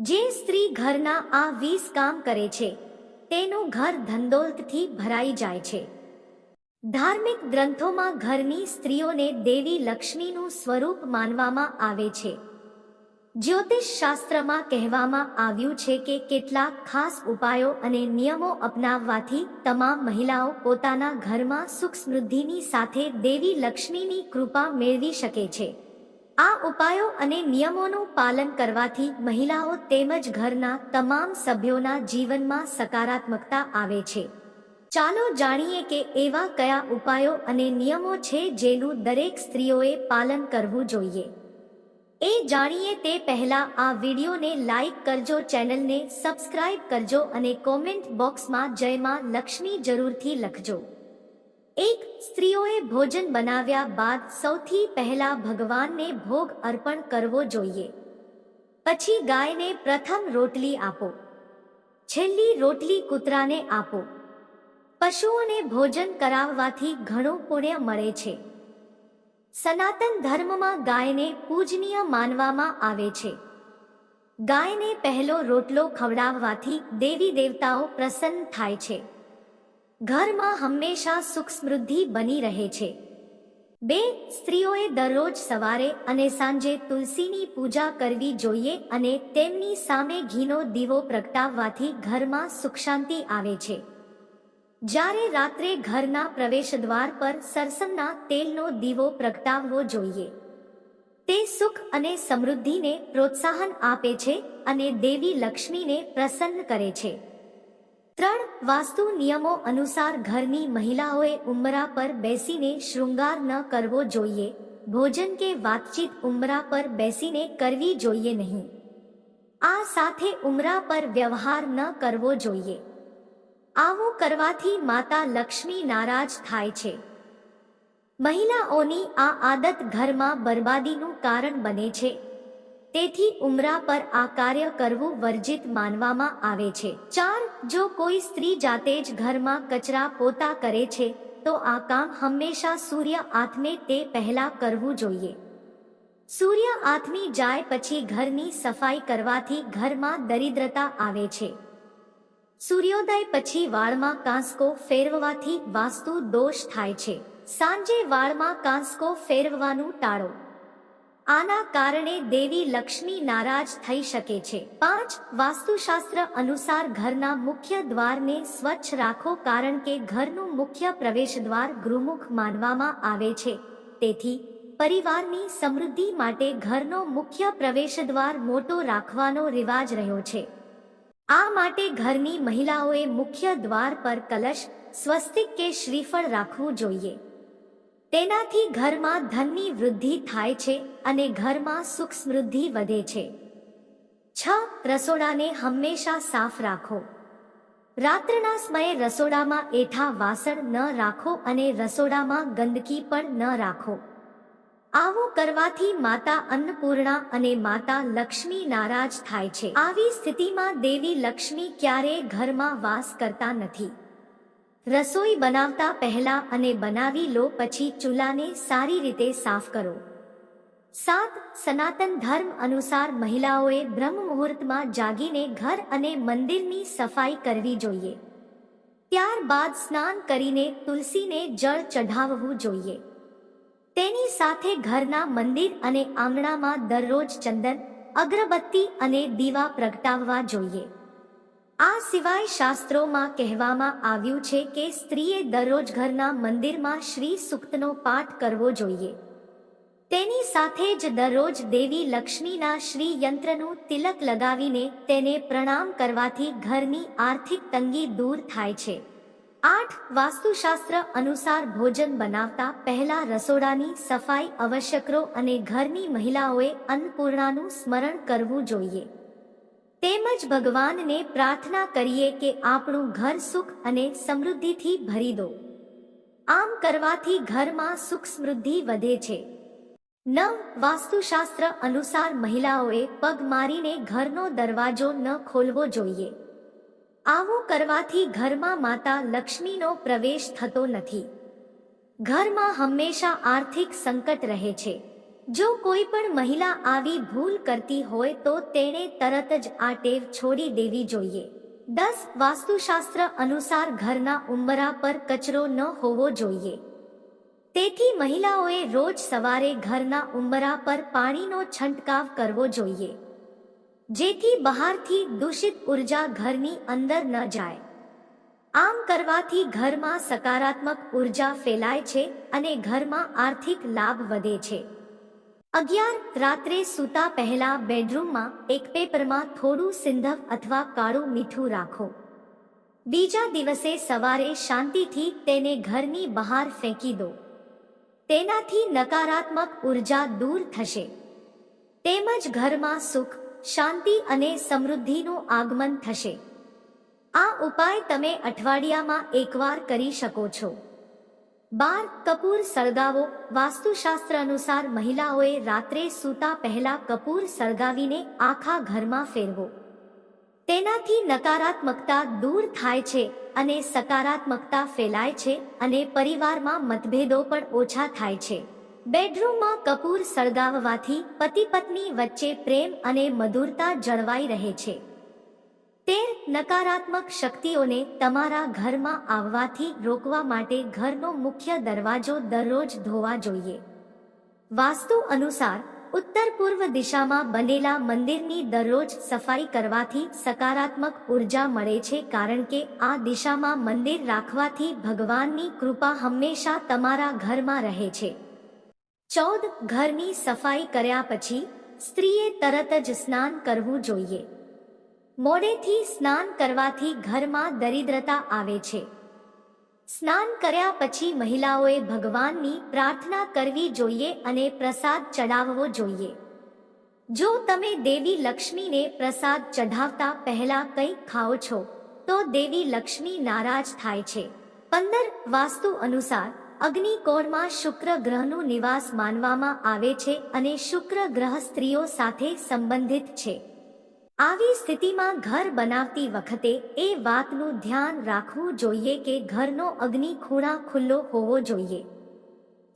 જે સ્ત્રી ઘરના આ વીસ કામ કરે છે, તેનું ઘર ધંદોલતથી ભરાઈ જાય છે. ધાર્મિક ગ્રંથોમાં ઘરની સ્ત્રીઓને દેવી લક્ષ્મીનું સ્વરૂપ માનવામાં આવે છે. જ્યોતિષ શાસ્ત્રમાં કહેવામાં આવ્યું છે કે કેટલાક ખાસ ઉપાયો અને નિયમો અપનાવવાથી તમામ મહિલાઓ પોતાના ઘરમાં સુખ સમૃદ્ધિની સાથે દેવી લક્ષ્મીની કૃપા મેળવી શકે છે. આ ઉપાયો અને નિયમોનું પાલન કરવાથી મહિલાઓ તેમજ ઘરના તમામ સભ્યોના જીવનમાં સકારાત્મકતા આવે છે. ચાલો જાણીએ કે એવા કયા ઉપાયો અને નિયમો છે જેનું દરેક સ્ત્રીઓએ પાલન કરવું જોઈએ. એ જાણીએ તે પહેલા આ વિડીયોને લાઈક કરજો, ચેનલને સબસ્ક્રાઇબ કરજો અને કોમેન્ટ બોક્સમાં જયમાં લક્ષ્મી જરૂરથી લખજો. એક સ્ત્રીઓએ ભોજન બનાવ્યા બાદ સૌથી પહેલા ભગવાનને ભોગ અર્પણ કરવો જોઈએ. પછી ગાયને પ્રથમ રોટલી આપો. છેલ્લી રોટલી કૂતરાને આપો. પશુઓને ભોજન કરાવવાથી ઘણું પુણ્ય મળે છે. સનાતન ધર્મમાં ગાયને પૂજનીય માનવામાં આવે છે. ગાયને પહેલો રોટલો ખવડાવવાથી દેવી દેવતાઓ પ્રસન્ન થાય છે. ઘરમાં હંમેશા સુખ સમૃદ્ધિ બની રહે છે. બે સ્ત્રીઓએ દરરોજ સવારે અને સાંજે તુલસીની પૂજા કરવી જોઈએ અને તેમની સામે ઘીનો દીવો પ્રગટાવવાથી ઘરમાં સુખ શાંતિ આવે છે. જ્યારે રાત્રે ઘરના પ્રવેશદ્વાર પર સરસમના તેલનો દીવો પ્રગટાવવો જોઈએ. તે સુખ અને સમૃદ્ધિને પ્રોત્સાહન આપે છે અને દેવી લક્ષ્મીને પ્રસન્ન કરે છે. ત્રણ વાસ્તુ નિયમો અનુસાર ઘરની મહિલાઓએ ઉંબરા પર બેસીને શૃંગાર ન કરવો જોઈએ. ભોજન કે વાતચીત ઉમરા પર બેસીને કરવી જોઈએ નહીં. આ સાથે ઉમરા પર વ્યવહાર ન કરવો જોઈએ. આવું કરવાથી માતા લક્ષ્મી નારાજ થાય છે. મહિલાઓની આ આદત ઘરમાં બરબાદીનું કારણ બને છે. તેથી ઉમરા પર આ કાર્ય કરવું વર્જિત માનવામાં આવે છે. ચાર, જો કોઈ સ્ત્રી જાતે જ ઘરમાં કચરા પોતા કરે છે, તો આ કામ હંમેશા સૂર્ય આથમે તે પહેલા કરવું જોઈએ. સૂર્ય આથમી જાય પછી ઘરની સફાઈ કરવાથી ઘરમાં દરિદ્રતા આવે છે. સૂર્યોદય પછી વાળમાં કાંસકો ફેરવવાથી વાસ્તુ દોષ થાય છે. સાંજે વાળમાં કાંસકો ફેરવવાનું ટાળો. આના કારણે દેવી લક્ષ્મી નારાજ થઈ શકે છે. પાંચ, વાસ્તુશાસ્ત્ર અનુસાર ઘરના મુખ્ય દ્વારને સ્વચ્છ રાખો કારણ કે ઘરનું મુખ્ય પ્રવેશ દ્વાર ગૃહમુખ માનવામાં આવે છે. તેથી, પરિવારની સમૃદ્ધિ માટે ઘરનો મુખ્ય પ્રવેશદ્વાર મોટો રાખવાનો રિવાજ રહ્યો છે. આ માટે ઘરની મહિલાઓએ મુખ્ય દ્વાર પર કલશ, સ્વસ્તિક કે શ્રીફળ રાખવું જોઈએ. તેનાથી ઘરમાં ધનની વૃદ્ધિ થાય છે અને ઘરમાં સુખ સમૃદ્ધિ વધે છે. છ, રસોડાને હંમેશા સાફ રાખો. રાત્રના સમયે રસોડામાં એઠા વાસણ ન રાખો અને રસોડામાં ગંદકી પણ ન રાખો. આવું કરવાથી માતા અન્નપૂર્ણા અને માતા લક્ષ્મી નારાજ થાય છે. આવી સ્થિતિમાં દેવી લક્ષ્મી ક્યારેય ઘરમાં વાસ કરતા નથી. રસોઈ બનાવતા પહેલા અને બનાવી લો પછી ચૂલાને સારી રીતે સાફ કરો. સાત, સનાતન ધર્મ અનુસાર મહિલાઓએ બ્રહ્મ મુહૂર્તમાં જાગીને ઘર અને મંદિરની સફાઈ કરવી જોઈએ. ત્યારબાદ સ્નાન કરીને તુલસીને જળ ચઢાવવું જોઈએ. તેની સાથે ઘરના મંદિર અને આંગણામાં દરરોજ ચંદન, અગરબત્તી અને દીવા પ્રગટાવવા જોઈએ. આ સિવાય શાસ્ત્રોમાં કહેવામાં આવ્યું છે કે સ્ત્રીએ દરરોજ ઘરના મંદિરમાં શ્રી સુક્તનો પાઠ કરવો જોઈએ. તેની સાથે જ દરરોજ દેવી લક્ષ્મીના શ્રી યંત્રનું તિલક લગાવીને તેને પ્રણામ કરવાથી ઘરની આર્થિક તંગી દૂર થાય છે. આઠ, વાસ્તુશાસ્ત્ર અનુસાર ભોજન બનાવતા પહેલા રસોડાની સફાઈ આવશ્યક કરો અને ઘરની મહિલાઓએ અન્નપૂર્ણાનું સ્મરણ કરવું જોઈએ. તેમજ ભગવાનને પ્રાર્થના કરીએ કે આપણું ઘર સુખ અને સમૃદ્ધિથી ભરી દો. આમ કરવાથી ઘરમાં સુખ સમૃદ્ધિ વધે છે. નવ, વાસ્તુશાસ્ત્ર અનુસાર મહિલાઓએ પગ મારીને ઘરનો દરવાજો ન ખોલવો જોઈએ. આવું કરવાથી ઘરમાં માતા લક્ષ્મીનો પ્રવેશ થતો નથી. ઘરમાં હંમેશા આર્થિક સંકટ રહે છે. જો કોઈ પણ મહિલા આવી ભૂલ કરતી હોય તો તેણે તરત જ આ ટેવ છોડી દેવી જોઈએ. દસ વાસ્તુશાસ્ત્ર અનુસાર ઘરના ઉંબરા પર કચરો ન હોવો જોઈએ. તેથી મહિલાઓએ રોજ સવારે ઘરના ઉંબરા પર પાણીનો છંટકાવ કરવો જોઈએ. જેથી બહારથી દૂષિત ઊર્જા ઘરની અંદર ન જાય. આમ કરવાથી ઘરમાં સકારાત્મક ઊર્જા ફેલાય છે અને ઘરમાં આર્થિક લાભ વધે છે. અગિયાર રાત્રે સૂતા પહેલા બેડરૂમમાં એક પેપરમાં થોડું સિંધવ અથવા કાળું મીઠું રાખો. બીજા દિવસે સવારે શાંતિથી તેને ઘરની બહાર ફેંકી દો. તેનાથી નકારાત્મક ઊર્જા દૂર થશે. તેમજ ઘરમાં સુખ, શાંતિ અને સમૃદ્ધિનું આગમન થશે. આ ઉપાય તમે અઠવાડિયામાં એકવાર કરી શકો છો. બાર કપૂર સળગાવો. વાસ્તુશાસ્ત્ર અનુસાર મહિલાઓએ રાત્રે સૂતા પહેલા કપૂર સળગાવીને આખા ઘરમાં ફેરવો. તેનાથી નકારાત્મકતા દૂર થાય છે અને સકારાત્મકતા ફેલાય છે અને પરિવારમાં મતભેદો પણ ઓછા થાય છે. બેડરૂમમાં કપૂર સળગાવવાથી પતિ પત્ની વચ્ચે પ્રેમ અને મધુરતા જળવાઈ રહે છે. તેર નકારાત્મક શક્તિઓને તમારા ઘરમાં આવવાથી રોકવા માટે ઘરનો મુખ્ય દરવાજો દરરોજ ધોવા જોઈએ. વાસ્તુ અનુસાર, ઉત્તર પૂર્વ દિશામાં બનેલા મંદિરની દરરોજ સફાઈ કરવાથી સકારાત્મક ઊર્જા મળે છે કારણ કે આ દિશામાં મંદિર રાખવાથી ભગવાનની કૃપા હંમેશા તમારા ઘરમાં રહે છે. ચૌદ, ઘરની સફાઈ કર્યા પછી સ્ત્રીએ તરત જ સ્નાન કરવું જોઈએ. મોડેથી સ્નાન કરવાથી ઘરમાં દરિદ્રતા આવે છે. સ્નાન કર્યા પછી મહિલાઓએ ભગવાનની પ્રાર્થના કરવી જોઈએ અને પ્રસાદ ચડાવવો જોઈએ. જો તમે દેવી લક્ષ્મીને પ્રસાદ ચઢાવતા પહેલા કંઈક ખાઓ છો, તો દેવી લક્ષ્મી નારાજ થાય છે. પંદર વાસ્તુ અનુસાર અગ્નિકોણમાં શુક્ર ગ્રહનું નિવાસ માનવામાં આવે છે અને શુક્ર ગ્રહ સ્ત્રીઓ સાથે સંબંધિત છે. આવી સ્થિતિમાં ઘર બનાવતી વખતે એ વાતનું ધ્યાન રાખવું જોઈએ કે ઘરનો અગ્નિ ખૂણા ખુલ્લો હોવો જોઈએ.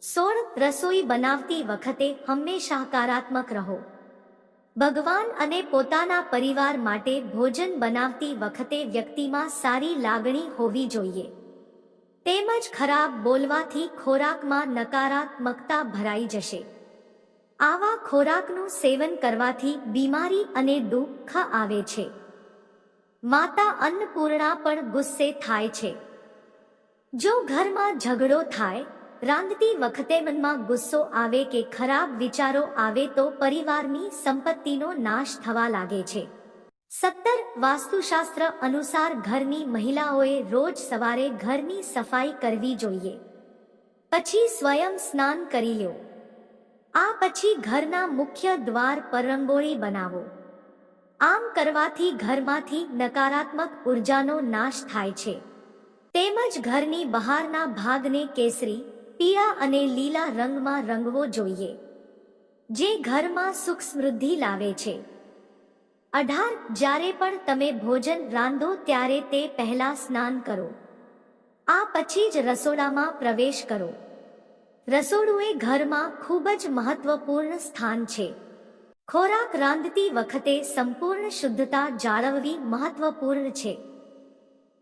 સોળ રસોઈ બનાવતી વખતે હંમેશા હકારાત્મક રહો. ભગવાન અને પોતાના પરિવાર માટે ભોજન બનાવતી વખતે વ્યક્તિમાં સારી લાગણી હોવી જોઈએ. તેમજ ખરાબ બોલવાથી ખોરાકમાં નકારાત્મકતા ભરાઈ જશે. આવા ખોરાકનું સેવન કરવાથી બીમારી અને દુઃખ આવે છે. માતા અન્નપૂર્ણા પણ ગુસ્સે થાય છે. જો ઘરમાં ઝઘડો થાય, રાંધતી વખતે મનમાં ગુસ્સો આવે કે ખરાબ વિચારો આવે તો પરિવારની સંપત્તિનો નાશ થવા લાગે છે. સત્તર વાસ્તુશાસ્ત્ર અનુસાર ઘરની મહિલાઓએ રોજ સવારે ઘરની સફાઈ કરવી જોઈએ. પછી સ્વયં સ્નાન કરી લો આ પછી ઘરના મુખ્ય દ્વાર પર રંગોળી બનાવો. આમ કરવાથી ઘરમાંથી નકારાત્મક ઉર્જાનો નાશ થાય છે. તેમજ ઘરની બહારના ભાગને કેસરી, પીળા અને લીલા રંગમાં રંગવો જોઈએ, જે ઘરમાં સુખ સમૃદ્ધિ લાવે છે. અઢાર, જ્યારે પણ તમે ભોજન રાંધો ત્યારે તે પહેલા સ્નાન કરો. આ પછી જ રસોડામાં પ્રવેશ કરો. રસોડું એ ઘરમાં ખૂબ જ મહત્વપૂર્ણ સ્થાન છે. ખોરાક રાંધતી વખતે સંપૂર્ણ શુદ્ધતા જાળવવી મહત્વપૂર્ણ છે.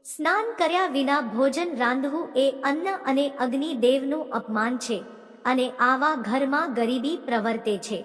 સ્નાન કર્યા વિના ભોજન રાંધવું એ અન્ન અને અગ્નિ દેવનું અપમાન છે અને આવા ઘરમાં ગરીબી પ્રવર્તે છે.